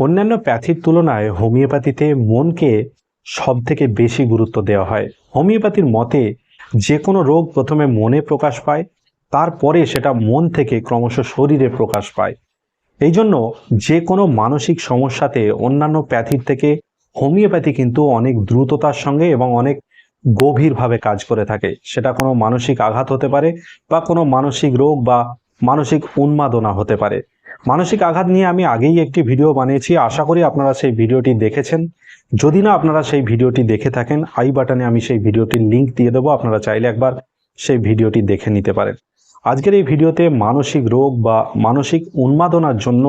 অন্যান্য প্যাথির তুলনায় হোমিওপ্যাথিতে মনকে সব থেকে বেশি গুরুত্ব দেওয়া হয়। হোমিওপ্যাথির মতে যে কোনো রোগ প্রথমে মনে প্রকাশ পায়, তারপরে সেটা মন থেকে ক্রমশ শরীরে প্রকাশ পায়। এই জন্য যে কোনো মানসিক সমস্যাতে অন্যান্য প্যাথির থেকে হোমিওপ্যাথি কিন্তু অনেক দ্রুততার সঙ্গে এবং অনেক গভীরভাবে কাজ করে থাকে। সেটা কোনো মানসিক আঘাত হতে পারে বা কোনো মানসিক রোগ বা মানসিক উন্মাদনা হতে পারে। মানসিক আঘাত নিয়ে আমি আগেই একটি ভিডিও বানিয়েছি। আশা করি আপনারা সেই ভিডিওটি দেখেছেন। যদি না আপনারা সেই ভিডিওটি দেখে থাকেন, আই বাটনে আমি সেই ভিডিওটির লিংক দিয়ে দেবো। আপনারা চাইলে একবার সেই ভিডিওটি দেখে নিতে পারেন। আজকের এই ভিডিওতে মানসিক রোগ বা মানসিক উন্মাদনার জন্য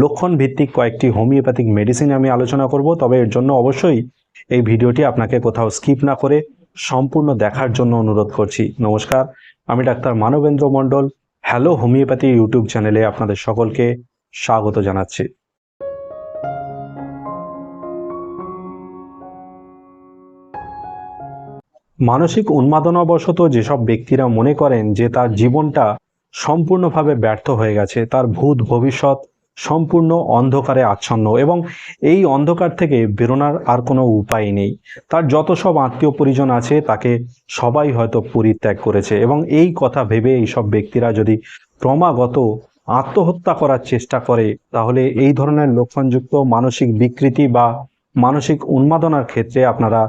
লক্ষণ ভিত্তিক কয়েকটি হোমিওপ্যাথিক মেডিসিন আমি আলোচনা করব। তবে এর জন্য অবশ্যই এই ভিডিওটি আপনাকে কোথাও স্কিপ না করে সম্পূর্ণ দেখার জন্য অনুরোধ করছি। নমস্কার, আমি doctor Manabendra Mondal. Hello homeopathy YouTube চ্যানেলে আপনাদের সকলকে স্বাগত জানাচ্ছি। মানসিক উন্মাদনাবশত যেসব ব্যক্তিরা মনে করেন যে তার জীবনটা সম্পূর্ণভাবে ব্যর্থ হয়ে গেছে, তার ভূত ভবিষ্যৎ সম্পূর্ণ অন্ধকারে আচ্ছন্ন এবং এই অন্ধকার থেকে বেরোনোর আর কোনো উপায় নেই। তার যত সব আত্মীয় পরিজন আছে, তাকে সবাই হয়তো পরিত্যাগ করেছে এবং এই কথা ভেবে এইসব ব্যক্তিরা যদি ক্রমাগত আত্মহত্যা করার চেষ্টা করে, তাহলে এই ধরনের লক্ষণযুক্ত মানসিক বিকৃতি বা মানসিক উন্মাদনার ক্ষেত্রে আপনারা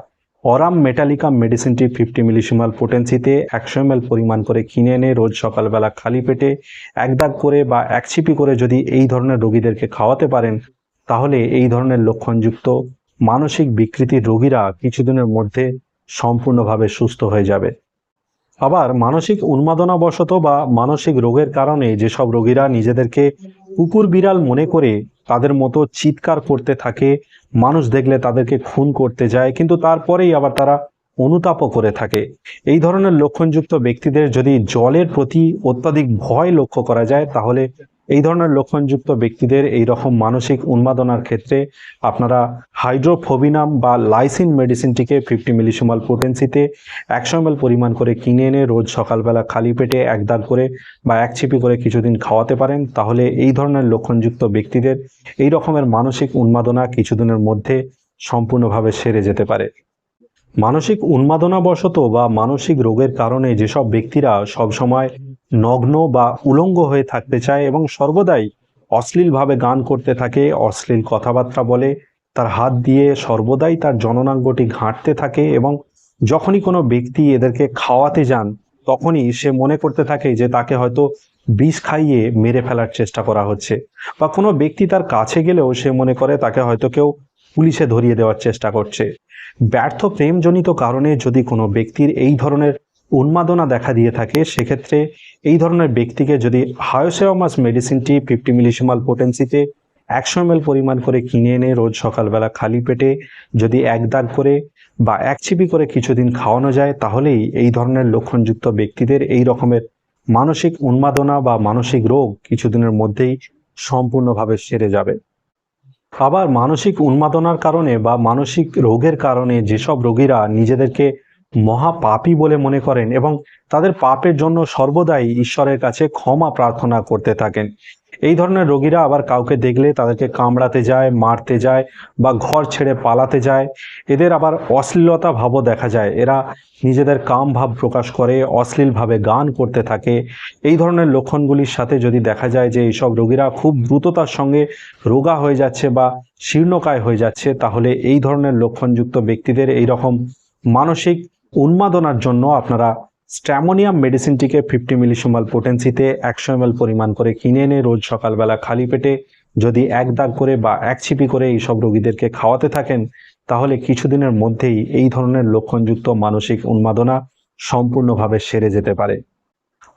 অরাম মেটালিকাম মেডিসিনটি ফিফটি মিলিসিমাল পোটেন্সিতে একশো এম পরিমাণ করে কিনে এনে রোজ সকালবেলা খালি পেটে এক দাগ করে বা এক ছিপি করে যদি এই ধরনের রোগীদেরকে খাওয়াতে পারেন, তাহলে এই ধরনের লক্ষণযুক্ত মানসিক বিকৃতির রোগীরা কিছুদিনের মধ্যে সম্পূর্ণভাবে সুস্থ হয়ে যাবে। আবার মানসিক উন্মাদনাবশত বা মানসিক রোগের কারণে যেসব রোগীরা নিজেদেরকে কুকুর বিড়াল মনে করে তাদের মতো চিৎকার করতে থাকে, মানুষ দেখলে তাদেরকে খুন করতে যায়, কিন্তু তারপরেই আবার তারা অনুতাপও করে থাকে। এই ধরনের লক্ষণযুক্ত ব্যক্তিদের যদি জলের প্রতি অত্যাধিক ভয় লক্ষ্য করা যায়, তাহলে এই ধরনের লক্ষণযুক্ত ব্যক্তিদের এই রকম মানসিক উন্মাদনার ক্ষেত্রে আপনারা হাইড্রোফোবিনাম বা লাইসিন মেডিসিনটিকে ফিফটি মিলিসিমাল পোটেন্সিতে একশো এম পরিমাণ করে কিনে এনে রোজ সকালবেলা খালি পেটে এক দাগ করে বা এক ছিপি করে কিছুদিন খাওয়াতে পারেন, তাহলে এই ধরনের লক্ষণযুক্ত ব্যক্তিদের এই রকমের মানসিক উন্মাদনা কিছুদিনের মধ্যে সম্পূর্ণভাবে সেরে যেতে পারে। মানসিক উন্মাদনাবশত বা মানসিক রোগের কারণে যেসব ব্যক্তিরা সবসময় নগ্ন বা উলঙ্গ হয়ে থাকতে চায় এবং সর্বদাই অশ্লীলভাবে গান করতে থাকে, অশ্লীল কথাবার্তা বলে তার হাত দিয়ে সর্বদাই তার জননাঙ্গটি ঘাঁটতে থাকে এবং যখনই কোনো ব্যক্তি এদেরকে খাওয়াতে যান, তখনই সে মনে করতে থাকে যে তাকে হয়তো বিষ খাইয়ে মেরে ফেলার চেষ্টা করা হচ্ছে। বা কোনো ব্যক্তি তার কাছে গেলেও সে মনে করে তাকে হয়তো কেউ পুলিশে ধরিয়ে দেওয়ার চেষ্টা করছে। ব্যর্থ প্রেমজনিত কারণে যদি কোনো ব্যক্তির এই ধরনের উন্মাদনা দেখা দিয়ে থাকে, সেক্ষেত্রে এই ধরনের ব্যক্তিকে যদি হায়োসেওমাস মেডিসিনটি, ফিফটি মিলিসিমাল পোটেন্সিতে একশো এম পরিমাণ করে কিনে এনে রোজ সকালবেলা খালি পেটে যদি এক দাগ করে বা এক চিপি করে কিছুদিন খাওয়ানো যায়, তাহলেই এই ধরনের লক্ষণযুক্ত ব্যক্তিদের এই রকমের মানসিক উন্মাদনা বা মানসিক রোগ কিছুদিনের মধ্যেই সম্পূর্ণভাবে সেরে যাবে। আবার মানসিক উন্মাদনার কারণে বা মানসিক রোগের কারণে যেসব রোগীরা নিজেদেরকে মহাপাপী বলে মনে করেন এবং তাদের পাপের জন্য সর্বদাই ঈশ্বরের কাছে ক্ষমা প্রার্থনা করতে থাকেন। এই ধরনের রোগীরা আবার কাউকে দেখলে তাদেরকে কামড়াতে যায়, মারতে যায় বা ঘর ছেড়ে পালাতে যায়। এদের আবার অশ্লীলতা ভাবও দেখা যায়। এরা নিজেদের কাম ভাব প্রকাশ করে, অশ্লীলভাবে গান করতে থাকে। এই ধরনের লক্ষণগুলির সাথে যদি দেখা যায় যে এইসব রোগীরা খুব দ্রুততার সঙ্গে রোগা হয়ে যাচ্ছে বা শীর্ণকায় হয়ে যাচ্ছে, তাহলে এই ধরনের লক্ষণযুক্ত ব্যক্তিদের এই রকম মানসিক উন্মাদনার জন্য আপনারা স্ট্যামোনিয়াম মেডিসিনটিকে ফিফটি মিলিসিমাল পোটেন্সিতে একশো এম পরিমাণ করে কিনে এনে রোজ সকালবেলা খালি পেটে যদি এক দাগ করে বা এক ছিপি করে এইসব রোগীদেরকে খাওয়াতে থাকেন, তাহলে কিছুদিনের মধ্যেই এই ধরনের লক্ষণযুক্ত মানসিক উন্মাদনা সম্পূর্ণভাবে সেরে যেতে পারে।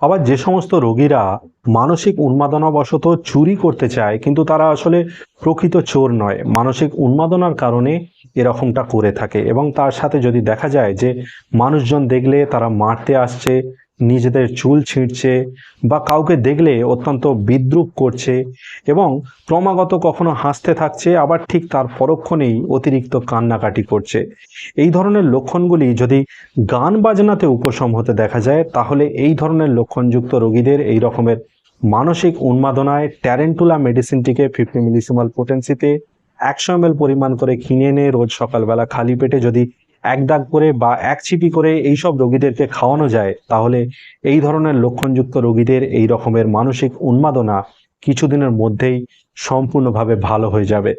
আবার যে সমস্ত রোগীরা মানসিক উন্মাদনাবশত চুরি করতে চায়, কিন্তু তারা আসলে প্রকৃত চোর নয়। মানসিক উন্মাদনার কারণে এরকমটা করে থাকে। এবং তার সাথে যদি দেখা যায় যে মানুষজন দেখলে তারা মারতে আসছে, নিজেদের চুল ছিঁড়ছে বা কাউকে দেখলে অত্যন্ত বিদ্রুপ করছে এবং ক্রমাগত কখনো হাসতে থাকছে, আবার ঠিক তার পরক্ষণেই অতিরিক্ত কান্নাকাটি করছে। এই ধরনের লক্ষণগুলি যদি গান বাজনাতে উপশম হতে দেখা যায়, তাহলে এই ধরনের লক্ষণযুক্ত রোগীদের এই রকমের মানসিক উন্মাদনায় ট্যারেন্টুলা মেডিসিনটিকে ফিফটি মিলিসিমাল পোটেন্সিতে একশো এম পরিমাণ করে কিনে এনে রোজ সকালবেলা খালি পেটে যদি এক দাগ করে বা এক ছিপি করে এইসব রোগীদেরকে খাওয়ানো যায়, তাহলে এই ধরনের লক্ষণযুক্ত রোগীদের এই রকমের মানসিক উন্মাদনা কিছুদিনের মধ্যেই সম্পূর্ণভাবে ভালো হয়ে যাবে।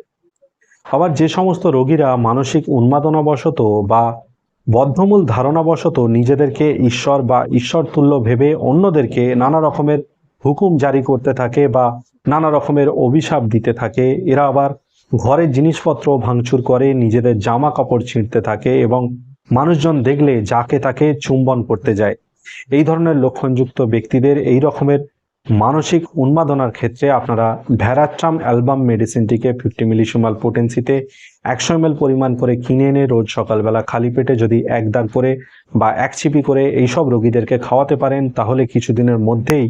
আবার যে সমস্ত রোগীরা মানসিক উন্মাদনাবশত বা বদ্ধমূল ধারণাবশত নিজেদেরকে ঈশ্বর বা ঈশ্বর তুল্য ভেবে অন্যদেরকে নানা রকমের হুকুম জারি করতে থাকে বা নানা রকমের অভিশাপ দিতে থাকে, এরা আবার ঘরের জিনিসপত্র ভাঙচুর করে, নিজেদের জামা কাপড় ছিঁড়তে থাকে এবং মানুষজন দেখলে যাকে তাকে চুম্বন করতে যায়। এই ধরনের লক্ষণযুক্ত ব্যক্তিদের এই রকমের মানসিক উন্মাদনার ক্ষেত্রে আপনারা ভ্যারাট্রাম অ্যালবাম মেডিসিনটিকে ফিফটি মিলিসিমাল পোটেন্সিতে একশো এম পরিমাণ করে কিনে এনে রোজ সকালবেলা খালি পেটে যদি এক দাগ করে বা এক ছিপি করে এইসব রোগীদেরকে খাওয়াতে পারেন, তাহলে কিছুদিনের মধ্যেই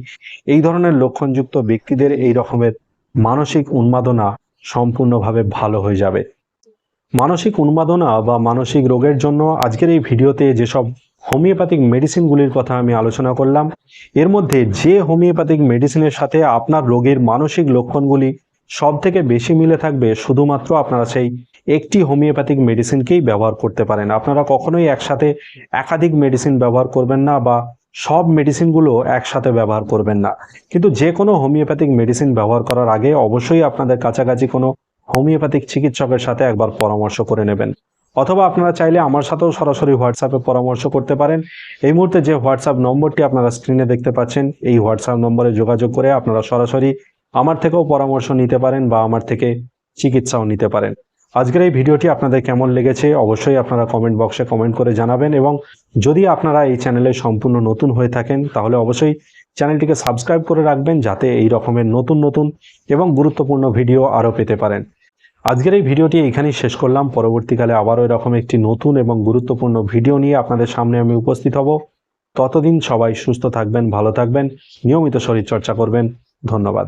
এই ধরনের লক্ষণযুক্ত ব্যক্তিদের এই রকমের মানসিক উন্মাদনা সম্পূর্ণভাবে ভালো হয়ে যাবে। মানসিক উন্মাদনা বা মানসিক রোগের জন্য আজকের এই ভিডিওতে যেসব হোমিওপ্যাথিক মেডিসিনগুলির কথা আমি আলোচনা করলাম, এর মধ্যে যে হোমিওপ্যাথিক মেডিসিনের সাথে আপনার রোগের মানসিক লক্ষণগুলি সব থেকে বেশি মিলে থাকবে শুধুমাত্র আপনারা সেই একটি হোমিওপ্যাথিক মেডিসিনকেই ব্যবহার করতে পারেন। আপনারা কখনোই একসাথে একাধিক মেডিসিন ব্যবহার করবেন না বা সব মেডিসিনগুলো একসাথে ব্যবহার করবেন না। কিন্তু যে কোনো হোমিওপ্যাথিক মেডিসিন ব্যবহার করার আগে অবশ্যই আপনাদের কাছাকাছি কোনো হোমিওপ্যাথিক চিকিৎসকের সাথে একবার পরামর্শ করে নেবেন। অথবা আপনারা চাইলে আমার সাথেও সরাসরি হোয়াটসঅ্যাপে পরামর্শ করতে পারেন। এই মুহূর্তে যে হোয়াটসঅ্যাপ নম্বরটি আপনারা স্ক্রিনে দেখতে পাচ্ছেন, এই হোয়াটসঅ্যাপ নম্বরে যোগাযোগ করে আপনারা সরাসরি আমার থেকেও পরামর্শ নিতে পারেন বা আমার থেকে চিকিৎসাও নিতে পারেন। আজকের এই ভিডিওটি আপনাদের কেমন লেগেছে অবশ্যই আপনারা কমেন্ট বক্সে কমেন্ট করে জানাবেন এবং যদি আপনারা এই চ্যানেলে সম্পূর্ণ নতুন হয়ে থাকেন, তাহলে অবশ্যই চ্যানেলটিকে সাবস্ক্রাইব করে রাখবেন যাতে এই রকমের নতুন নতুন এবং গুরুত্বপূর্ণ ভিডিও আরও পেতে পারেন। আজকের এই ভিডিওটি এখানেই শেষ করলাম। পরবর্তীকালে আবারও এরকম একটি নতুন এবং গুরুত্বপূর্ণ ভিডিও নিয়ে আপনাদের সামনে আমি উপস্থিত হব। ততদিন সবাই সুস্থ থাকবেন, ভালো থাকবেন, নিয়মিত শরীরচর্চা করবেন। ধন্যবাদ।